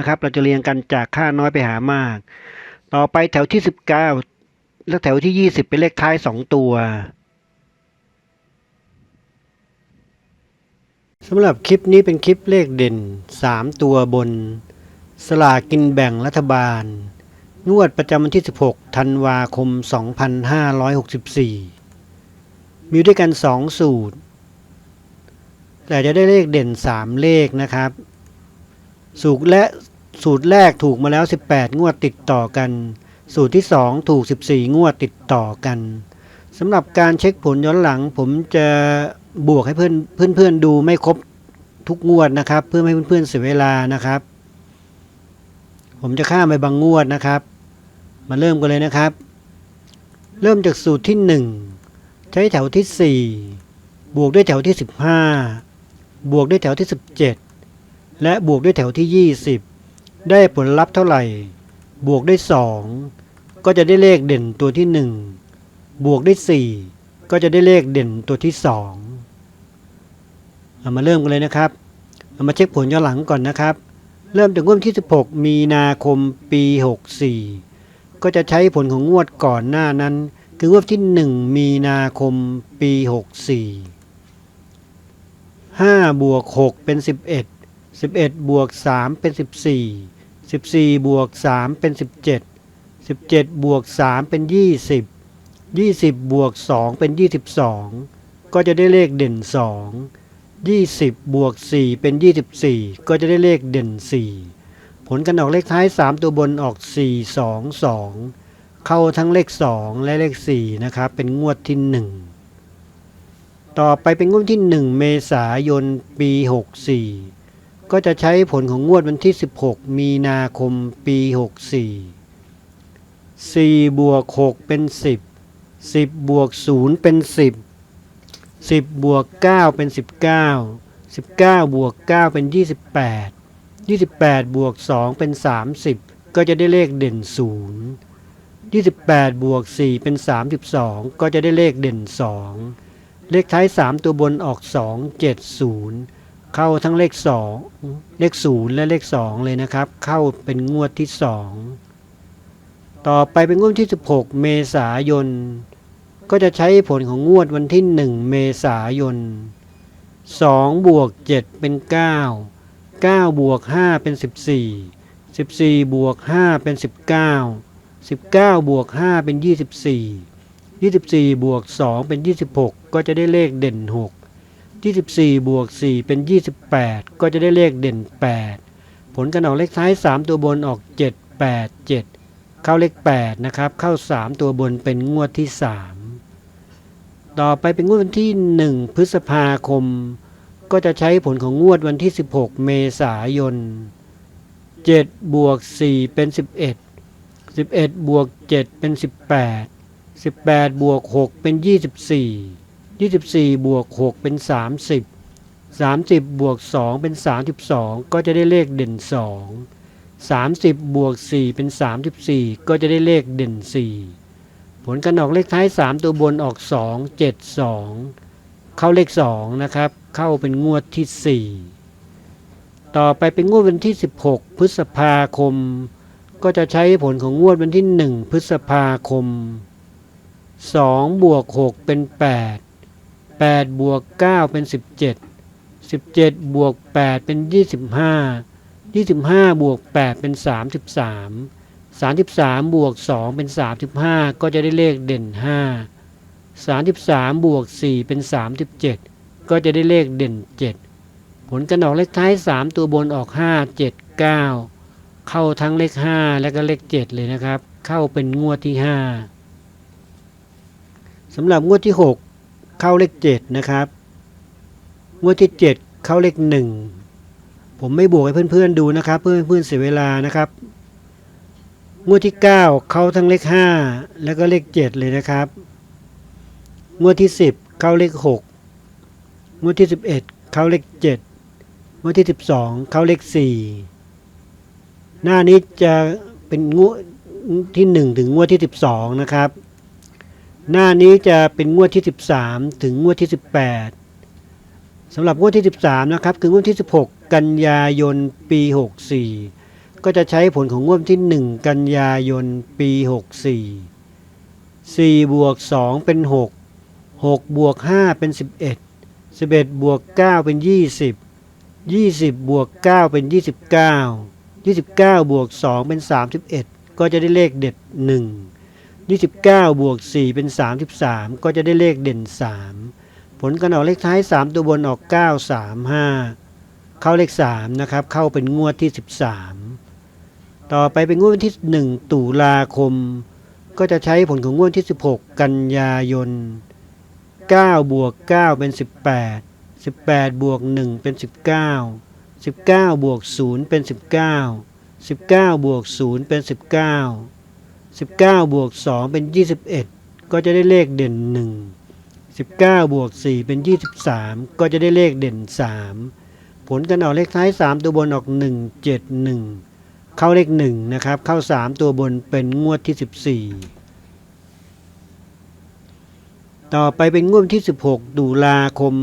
นะครับ เราจะเรียงกันจากค่าน้อยไปหามาก ต่อไปแถวที่ 19 และแถวที่ 20 เป็นเลขท้าย 2 ตัวสำหรับคลิปนี้เป็นคลิปเลขเด่น 3 ตัวบน สลากกินแบ่งรัฐบาล งวดประจำวันที่ 16 ธันวาคม 2564 มีด้วยกัน 2 สูตร แต่จะได้เลขเด่น 3 เลขนะครับ สูตรและ สูตรแรกถูกมาแล้ว 18 งวดติดต่อกัน สูตรที่ 2 ถูก 14 งวดติดต่อกันสำหรับการเช็คผลย้อนหลัง ผมจะบวกให้เพื่อนเพื่อนเพื่อนๆดูไม่ครบทุกงวดนะครับ เพื่อไม่ให้เพื่อนๆเสียเวลานะครับ ผมจะข้ามไปบางงวดนะครับ มาเริ่มกันเลยนะครับ เริ่มจากสูตรที่ 1 ใช้แถวที่ 4 บวกด้วยแถวที่ 15 บวกด้วยแถวที่ 17 และบวกด้วยแถวที่ 20 ได้ผลลัพธ์เท่าไหร่ บวกได้ 2 ก็จะได้เลขเด่นตัวที่ 1 บวกได้ 4 ก็จะได้เลขเด่นตัวที่ 2 เอามาเริ่มกันเลยนะครับเอามาเช็คผลย้อนหลังก่อนนะครับ เริ่มจากงวดที่ 16 มีนาคมปี 64 ก็จะใช้ผลของงวดก่อนหน้านั้น คืองวดที่ 1 มีนาคมปี 64 5บวก6เป็น 11 11บวก3เป็น 14 14บวก3เป็น 17 17บวก3เป็น 20 20บวก2เป็น 22 ก็จะได้เลขเด่น 2 20บวก4เป็น 24 ก็จะได้เลขเด่น 4 ผลกันออกเลขท้าย 3 ตัวบนออก 4 2 2 เข้าทั้งเลข 2 และเลข 4 นะครับ เป็นงวดที่ 1 ต่อไปเป็นงวดที่ 1 เมษายนปี 64 ก็จะใช้ผลของงวดวันที่ 16 มีนาคมปี 64 4 บวก 6 เป็น 10 10 บวก 0 เป็น 10 10 บวก 9 เป็น 19 19 บวก 9 เป็น 28 28 บวก 2 เป็น 30 ก็จะได้เลขเด่น 0 28 บวก 4 เป็น 32 ก็จะได้เลขเด่น 2 เลขท้าย 3 ตัวบนออก 2 7 0 เข้าทั้งเลข2เลข0และเลข2เลยนะครับ เข้าเป็นงวดที่2ต่อไปเป็นงวดที่ 16 เมษายน ก็จะใช้ผลของงวดวันที่ 1 เมษายน2บวก7เป็น 9 9บวก5เป็น 14 14บวก5เป็น 19 19บวก5เป็น 24 24บวก2เป็น 26 ก็จะได้เลขเด่น 6 24 บวก 4 เป็น 28 ก็จะได้เลขเด่น 8 ผลกันออกเลขท้าย 3 ตัวบนออก 7 8 7 เข้าเลข 8 นะครับ เข้า 3 ตัวบนเป็นงวดที่ 3 ต่อไปเป็นงวดวันที่ 1 พฤษภาคม ก็จะใช้ผลของงวดวันที่ 16 เมษายน 7 บวก 4 เป็น 11 11 บวก 7 เป็น 18 18 บวก 6 เป็น 24 24 บวก 6 เป็น 30 30 บวก 2 เป็น 32 ก็จะได้เลขเด่น 2 30 บวก 4 เป็น 34 ก็จะได้เลขเด่น 4 ผลการออกเลขท้าย 3 ตัวบนออก 2 7 2 เข้าเลข 2 นะครับ เข้าเป็นงวดที่ 4 ต่อไปเป็นงวดวันที่ 16 พฤษภาคม ก็จะใช้ผลของงวดวันที่ 1 พฤษภาคม 2 บวก 6 เป็น 8 8บวก9เป็น 17 17 บวก 8 เป็น 25 25 บวก 8 เป็น 33 33 บวก 2 เป็น 35 ก็จะได้เลขเด่น 5 33 บวก 4 เป็น 37 ก็จะได้เลขเด่น 7 ผลการออกเลขท้าย 3 ตัวบนออก 5 7 9 เข้าทั้งเลข 5 และก็เลข 7 เลยนะครับ เข้าเป็นงวดที่ 5สำหรับงวดที่ 6 เข้าเลข7นะครับงวดที่7เข้าเลข1ผมไม่บวกให้เพื่อนๆดูนะครับ เพื่อให้เพื่อนเสียเวลานะครับงวดที่ 9 เข้าทั้งเลข 5 แล้วก็เลข 7 เลยนะครับ งวดที่ 10 เข้าเลข 6 งวดที่ 11 เข้าเลข 7 งวดที่ 12 เข้าเลข 4 หน้านี้จะเป็นงวดที่ 1 ถึงงวดที่ 12 นะครับ หน้านี้จะเป็นงวดที่ 13 ถึงงวดที่ 18สำหรับงวดที่ 13 นะครับ คืองวดที่ 16 กันยายนปี 64 ก็จะใช้ผลของงวดที่ 1 กันยายนปี 64 4 บวก 2 เป็น 6 6 บวก 5 เป็น 11 11 บวก 9 เป็น 20 20 บวก 9 เป็น 29 29 บวก 2 เป็น 31 ก็จะได้เลขเด็ด 1 29บวก4เป็น33ก็จะได้เลขเด่น3ผลการออกเลขท้าย3ตัวบนออก9 3 5เข้าเลข3นะครับ เข้าเป็นงวดที่13ต่อไปเป็นงวดวันที่1ตุลาคม ก็จะใช้ผลของงวดที่16กันยายน9บวก9เป็น18 18บวก1เป็น19 19บวก0เป็น19 19บวก0เป็น19 19 บวก 2 เป็น 21 ก็จะได้เลขเด่น 1 19 บวก 4 เป็น 23 ก็จะได้เลขเด่น 3 ผลการออกเลขท้าย 3 ตัวบนออก 1 7 1 เข้าเลข 1 นะครับ เข้า 3 ตัวบนเป็นงวดที่ 14 ต่อไปเป็นงวดที่ 16 ตุลาคม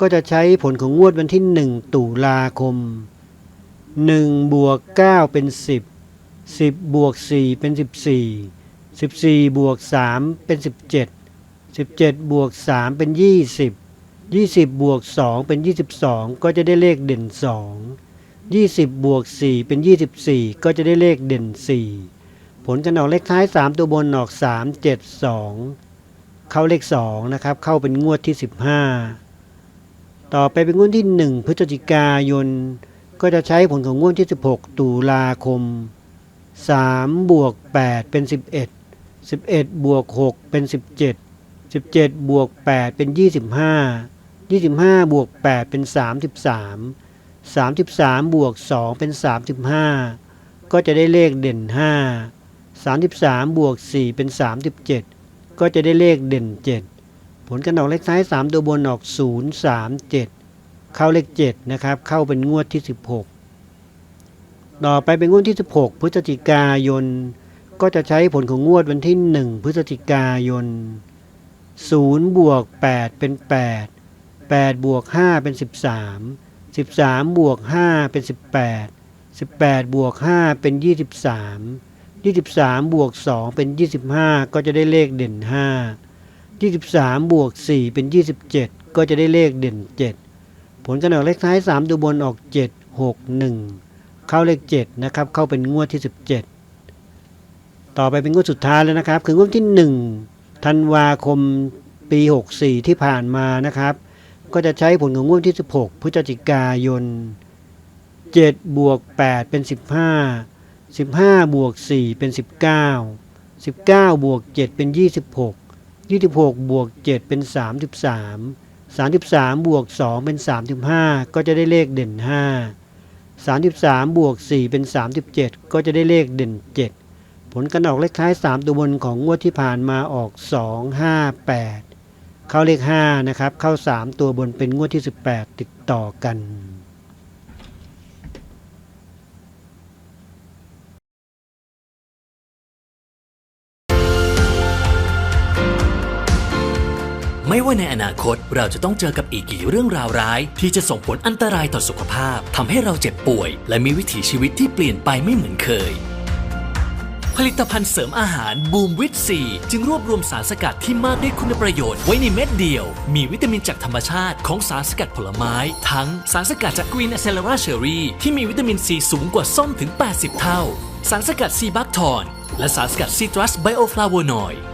ก็จะใช้ผลของงวดวันที่ 1 ตุลาคม 1 บวก 9 เป็น 10 10บวก4เป็น 14 14บวก3เป็น 17 17บวก3เป็น 20 20บวก2เป็น 22 ก็จะได้เลขเด่น 2 20บวก4เป็น 24 ก็จะได้เลขเด่น 4 ผลการออกเลขท้าย 3 ตัวบนออก 3 7 2 เข้าเลข 2 นะครับ เข้าเป็นงวดที่ 15 ต่อไปเป็นงวดที่ 1 พฤศจิกายน ก็จะใช้ผลของงวดที่ 16 ตุลาคม 3บวก8เป็น 11 11บวก6เป็น 17 17บวก8เป็น 25 25บวก8เป็น 33 33บวก2เป็น 35 ก็จะได้เลขเด่น 5 33บวก4เป็น 37 ก็จะได้เลขเด่น 7 ผลการออกเลขท้าย 3 ตัวบนออก 0 3 7 เข้าเลข 7 นะครับ เข้าเป็นงวดที่ 16 ต่อไปเป็นงวดที่ 16 พฤศจิกายน ก็จะใช้ผลของงวดวันที่ 1 พฤศจิกายน0บวก8เป็น 8 8บวก5เป็น 13 13บวก5เป็น 18 18บวก5เป็น 23 23บวก2เป็น 25 ก็จะได้เลขเด่น 5 23บวก4เป็น 27 ก็จะได้เลขเด่น 7 ผลการออกเลขท้าย 3 ตัวบนออก 7 6 1 เข้าเลข7นะครับเข้าเป็นงวดที่ 17 ต่อไปเป็นงวดสุดท้ายแล้วนะครับ คืองวดที่ 1 ธันวาคมปี 64 ที่ผ่านมานะครับ ก็จะใช้ผลของงวดที่ 16 พฤศจิกายน7บวก8เป็น 15 15บวก4เป็น 19 19บวก7เป็น 26 26บวก7เป็น 33 33บวก2เป็น 35 ก็จะได้เลขเด่น 5 33 บวก 4 เป็น 37 ก็จะได้เลขเด่น 7 ผลการออกเลขท้าย 3 ตัวบนของงวดที่ผ่านมาออก 2 5 8 เข้าเลข 5 นะครับ เข้า 3 ตัวบนเป็นงวดที่ 18 ติดต่อกัน ว่าในอนาคตเราจะต้องเจอกับอีกกี่เรื่องราวร้าย ที่จะส่งผลอันตรายต่อสุขภาพทำให้เราเจ็บป่วย และมีวิถีชีวิตที่เปลี่ยนไปไม่เหมือนเคย ผลิตภัณฑ์เสริมอาหารบูมวิตซีจึงรวบรวมสารสกัดที่มากด้วยคุณประโยชน์ไว้ในเม็ดเดียว มีวิตามินจากธรรมชาติของสารสกัดผลไม้ ทั้งสารสกัดจากกรีน a เซล r a เชอรี่ที่มีวิตามินซีสูงกว่าส้มถึง 80 เท่า สารสกัดซีบัคทอนและสารสกัดซีตรัสไบโอฟลาโวนอยด์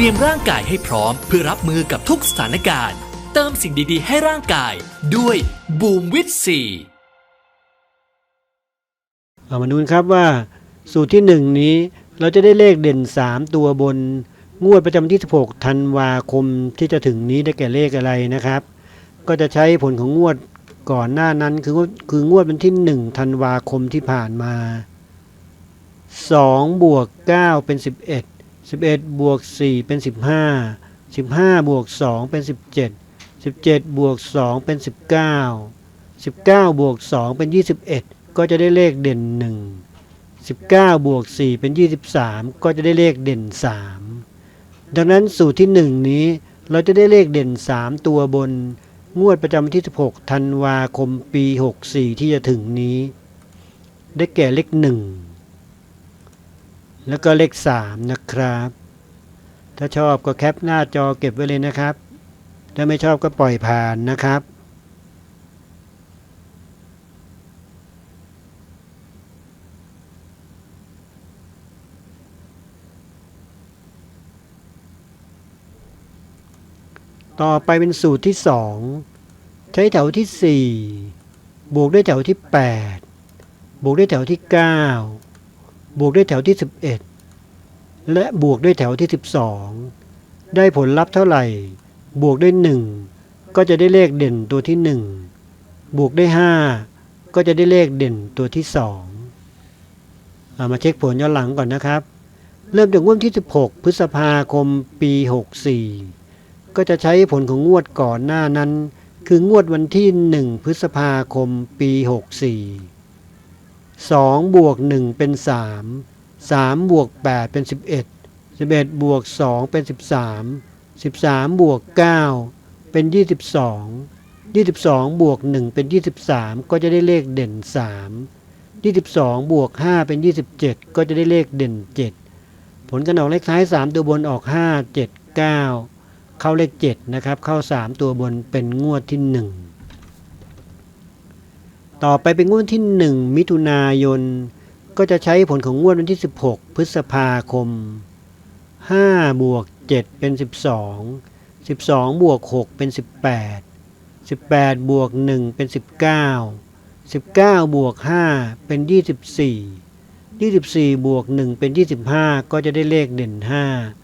รียมร่างกายให้พร้อม เพื่อรับมือกับทุกสถานการณ์ เติมสิ่งดีๆ ให้ร่างกายด้วยบูมวิตซีเรามาดูครับว่า สูตรที่ 1 นี้เราจะได้เลขเด่น 3 ตัวบน งวดประจำที่ 16 ธันวาคมที่จะถึงนี้ได้แก่เลขอะไรนะครับ ก็จะใช้ผลของงวดก่อนหน้านั้นคือคืองวดวันที่ 1 ธันวาคมที่ผ่านมา 2 บวก 9 เป็น 11 11บวก4เป็น 15 15บวก2เป็น 17 17บวก2เป็น 19 19บวก2เป็น 21 ก็จะได้เลขเด่น 1 19บวก4เป็น 23 ก็จะได้เลขเด่น 3 ดังนั้นสูตรที่ 1 นี้เราจะได้เลขเด่น 3 ตัวบน งวดประจำวันที่ 16 ธันวาคมปี 64 ที่จะถึงนี้ ได้แก่เลข 1 แล้วก็เลข 3 นะครับ ถ้าชอบก็แคปหน้าจอเก็บไว้เลยนะครับ ถ้าไม่ชอบก็ปล่อยผ่านนะครับ ต่อไปเป็นสูตรที่ 2 ใช้แถวที่ 4 บวกด้วยแถวที่ 8 บวกด้วยแถวที่ 9 บวกด้วยแถวที่ 11 และบวกด้วยแถวที่ 12 ได้ผลลัพธ์เท่าไหร่ บวกด้วย 1 ก็จะได้เลขเด่นตัวที่ 1 บวกด้วย 5 ก็จะได้เลขเด่นตัวที่ 2 เอามาเช็คผลย้อนหลังก่อนนะครับ เริ่มจากงวดที่ 16 พฤษภาคมปี 64 ก็จะใช้ผลของงวดก่อนหน้านั้น คืองวดวันที่ 1 พฤษภาคมปี 64 2บวก1เป็น 3 3บวก8เป็น 11 11บวก2เป็น 13 13บวก9เป็น 22 22บวก1เป็น 23 ก็จะได้เลขเด่น 3 22บวก5เป็น 27 ก็จะได้เลขเด่น 7 ผลกันออกเลขท้าย 3 ตัวบนออก 5 7 9 เข้าเลข 7 นะครับ เข้า 3 ตัวบนเป็นงวดที่ 1 ต่อไปเป็นงวดที่ 1 มิถุนายน ก็จะใช้ผลของงวดวันที่ 16 พฤษภาคม 5 บวก 7 เป็น 12 12 บวก 6 เป็น 18 18 บวก 1 เป็น 19 19 บวก 5 เป็น 24 24 บวก 1 เป็น 25 ก็จะได้เลขเด่น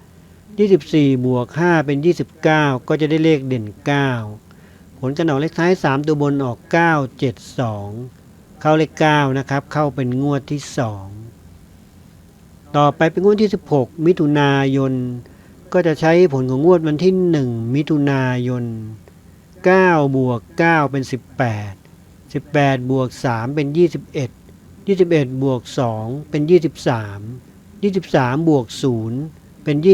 5 24 บวก 5 เป็น 29 ก็จะได้เลขเด่น 9 ลกันออกเลขท้าย 3 ตัวบนออก 9 7 2 เข้าเลข 9 นะครับ เข้าเป็นงวดที่ 2 ต่อไปเป็นงวดที่ 16 มิถุนายน ก็จะใช้ผลของงวดวันที่ 1 มิถุนายน 9 บวก 9 เป็น 18 18 บวก 3 เป็น 21 21 บวก 2 เป็น 23 23 บวก 0 เป็น 23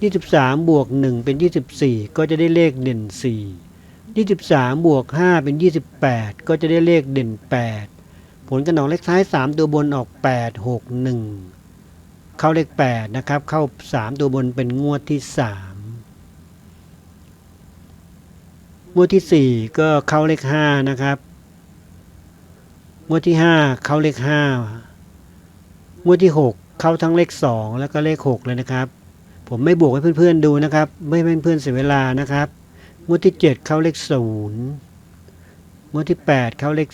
23 บวก 1 เป็น 24 ก็จะได้เลขเด่น 4 23 บวก 5 เป็น 28 ก็จะได้เลขเด่น 8 ผลกระหนองเลขท้าย 3 ตัวบนออก 8 6 1 เข้าเลข 8 นะครับ เข้า 3 ตัวบนเป็นงวดที่ 3 งวดที่ 4 ก็เข้าเลข 5 นะครับ งวดที่ 5 เข้าเลข 5 งวดที่ 6 เข้าทั้งเลข 2 แล้วก็เลข 6 เลยนะครับ ผมไม่บวกให้เพื่อนๆดูนะครับ ไม่ให้เพื่อนๆเสียเวลานะครับ งวดที่7เข้าเลข0งวดที่8เข้าเลข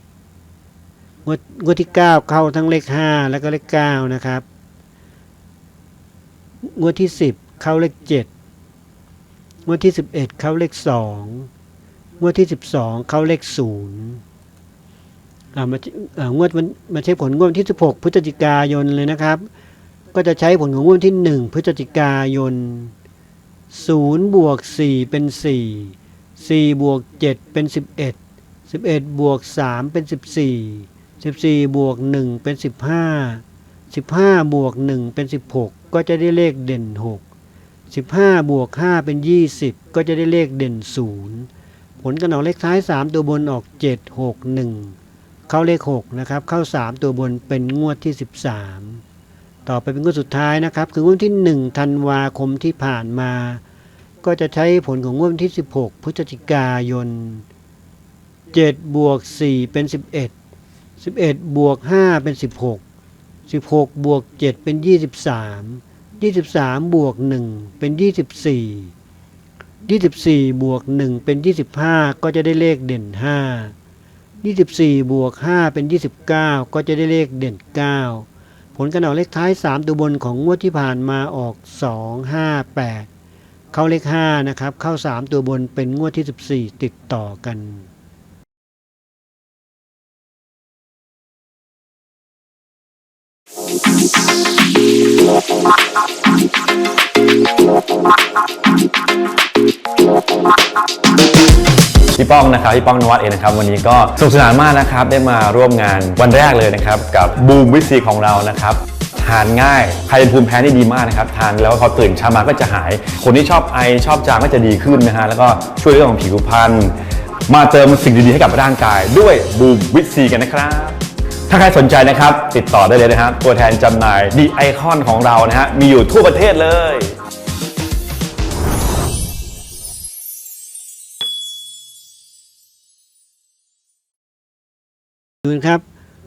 4งวดงวดที่9เข้าทั้งเลข5แล้วก็เลข9นะครับ งวดที่10เข้าเลข7งวดที่11เข้าเลข2งวดที่12เข้าเลข0อ่ามาอ่างวดมันมาใช้ผลงวดวันที่16พฤศจิกายนเลยนะครับ ก็จะใช้ผลของงวดที่1พฤศจิกายน 0บวก4เป็น 4 4บวก7เป็น 11 11 บวก 3 เป็น 14 14 บวก 1 เป็น 15 15 บวก 1 เป็น 16 ก็จะได้เลขเด่น 6 15 บวก 5 เป็น 20 ก็จะได้เลขเด่น 0 ผลกันออกเลขท้าย 3 ตัวบนออก 7 6 1 เข้าเลข 6 นะครับ เข้า 3 ตัวบนเป็นงวดที่ 13 ต่อไปเป็นงวดสุดท้ายนะครับ คืองวดที่ 1 ธันวาคมที่ผ่านมา ก็จะใช้ผลของงวดวันที่ 16 พฤศจิกายน 7 บวก 4 เป็น 11 11 บวก 5 เป็น 16 16 บวก 7 เป็น 23 23 บวก 1 เป็น 24 24 บวก 1 เป็น 25 ก็จะได้เลขเด่น 5 24 บวก 5 เป็น 29 ก็จะได้เลขเด่น 9 ผลการออกเลขท้าย 3 ตัวบนของงวดที่ผ่านมาออก 2 5 8 เข้าเลข5นะครับ เข้า 3 ตัวบนเป็นงวดที่ 14 ติดต่อกันพี่ป้องนะครับพี่ป้องนวัดเองนะครับวันนี้ก็สนุกสนานมากนะครับได้มาร่วมงานวันแรกเลยนะครับกับบูมวิซีของเรานะครับ ทานง่าย ใครเป็นภูมิแพ้นี่ดีมากนะครับ ทานแล้วพอตื่นเช้ามาก็จะหาย คนที่ชอบไอชอบจามก็จะดีขึ้นนะฮะ แล้วก็ช่วยเรื่องของผิวพรรณ มาเติมสิ่งดีๆให้กับร่างกายด้วยบูมวิตซีกันนะครับ ถ้าใครสนใจนะครับ ติดต่อได้เลยนะครับ ตัวแทนจำหน่ายดีไอคอนของเรานะฮะ มีอยู่ทั่วประเทศเลยดูนะครับ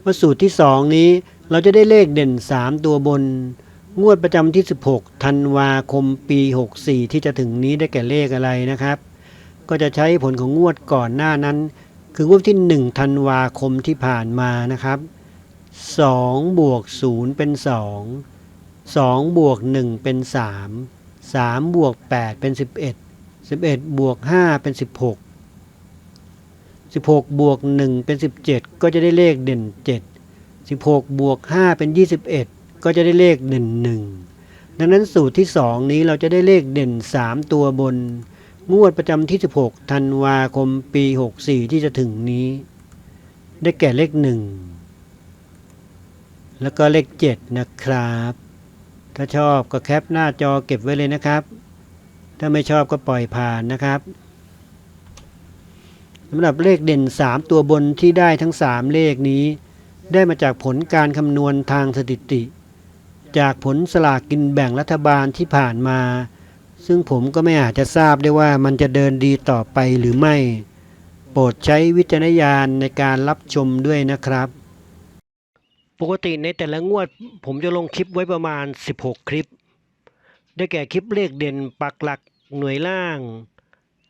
ว่าสูตรที่2นี้ เราจะได้เลขเด่น 3 ตัวบน งวดประจำที่ 16 ธันวาคมปี 64 ที่จะถึงนี้ได้แก่เลขอะไรนะครับ ก็จะใช้ผลของงวดก่อนหน้านั้น คืองวดที่ 1 ธันวาคมที่ผ่านมานะครับ2บวก0เป็น 2 2บวก1เป็น 3 3บวก8เป็น 11 11บวก5เป็น 16 16บวก1เป็น 17 ก็จะได้เลขเด่น 7 16 บวก 5 เป็น 21 ก็จะได้เลขเด่น1ดังนั้นสูตรที่ 2 นี้เราจะได้เลขเด่น 3 ตัวบน งวดประจำที่ 16 ธันวาคมปี 64 ที่จะถึงนี้ ได้แก่เลข 1 แล้วก็เลข 7 นะครับ ถ้าชอบก็แคปหน้าจอเก็บไว้เลยนะครับ ถ้าไม่ชอบก็ปล่อยผ่านนะครับสำหรับเลขเด่น 3 ตัวบนที่ได้ทั้ง 3 เลขนี้ ได้มาจากผลการคำนวณทางสถิติ จากผลสลากกินแบ่งรัฐบาลที่ผ่านมา ซึ่งผมก็ไม่อาจจะทราบได้ว่ามันจะเดินดีต่อไปหรือไม่ โปรดใช้วิจารณญาณในการรับชมด้วยนะครับ ปกติในแต่ละงวด ผมจะลงคลิปไว้ประมาณ 16 คลิป ได้แก่คลิปเลขเด่นปักหลักหน่วยล่าง